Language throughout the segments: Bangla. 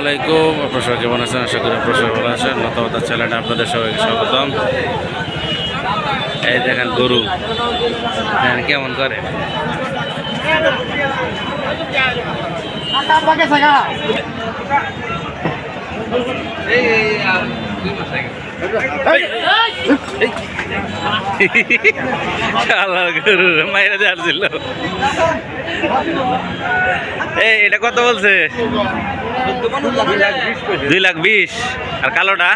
আলাইকুম আপনার সবাই কেমন আছেন? আশা করি আপনার সবাই ভালো আছেন। নতমতা চ্যানেলে আপনাদের সবাইকে স্বাগতম। এই দেখেন গরু। দেখেন কেমন করে? আল্লাহ গরু মাইরা দেওয়ার ছিল। এই, এটা কত বলছে? দুই লাখ বিশ। আর কালোটা?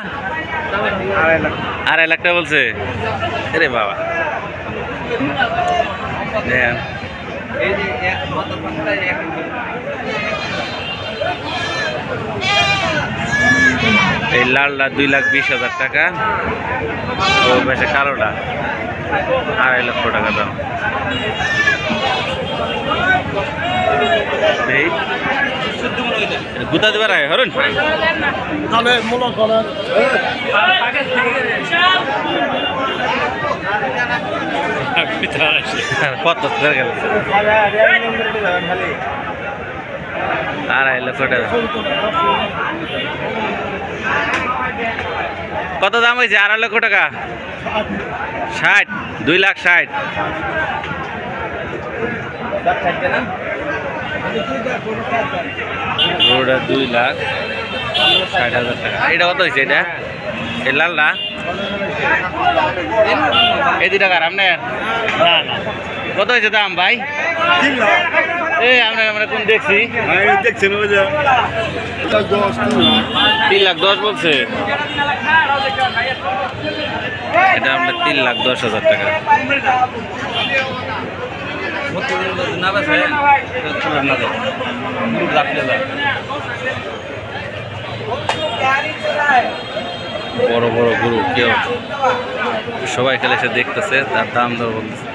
আড়াই লাখ টাকা বলছে। আরে বাবা। দেখেন এই লালটা দুই লাখ বিশ হাজার টাকা। ও বেশি কালোটা। আড়াই লক্ষ টাকা দাম। এই। গুতা দিবার আয় হরুন? কত করে গেল? আড়াই লক্ষ টাকা। কত দাম হয়েছে? আড়াই লক্ষ টাকা। ষাট, দুই লাখ ষাট। দুই লাখ ষাট হাজার টাকা। এটা কত হয়েছে এটা? এই লালটা এই দুই টাকার, আপনার? কত হয়েছে দাম ভাই? এই আমরা কোন দেখছি? দেখছেন ওই যে তিন লাখ দশ বলছে। এটা আমরা তিন লাখ দশ হাজার টাকা। বড় বড় গরু কেউ সবাই খেলে এসে দেখতেছে তার দাম দর বলতেছে।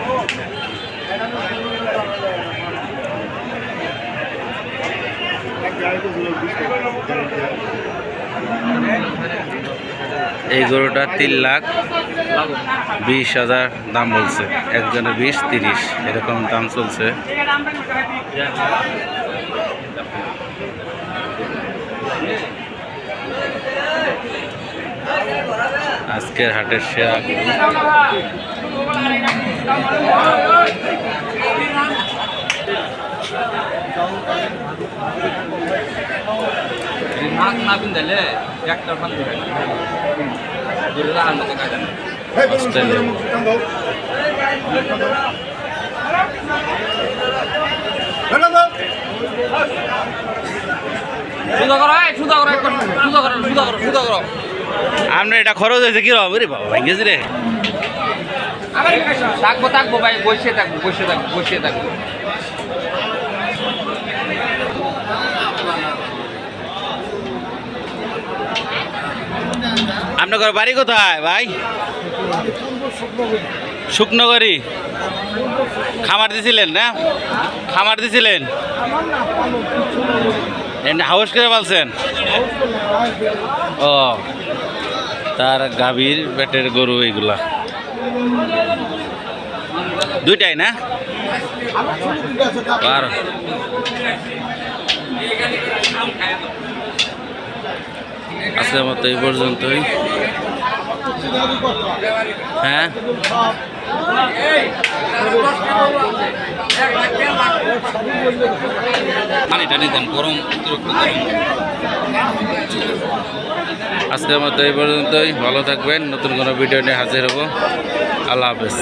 এই গরুটা তিন লাখ বিশ হাজার দাম বলছে। একজনে বিশ, তিরিশ, এরকম দাম চলছে। আজকের হাটের অস্ট্রেলিয়া। আপনার এটা খরচ হয়েছে কি রে বাবা ভেঙেছি রে। থাকব থাকব ভাই বসে থাকব বসে থাকব বসে থাকব। আপনার বাড়ি কোথায়, ভাই? শুকনগরী খামার দিছিলেন না? খামার দিছিলেন? হাউস করে বলছেন ও, তার গাভীর, পেটের গরু এইগুলা। দুইটাই না? আজকের মতো এই পর্যন্তই। হ্যাঁ? টানি গরম। আজকের মতো এই পর্যন্তই। ভালো থাকবেন। নতুন কোনো ভিডিও নিয়ে হাজির হব। আল্লাহ হাফেজ।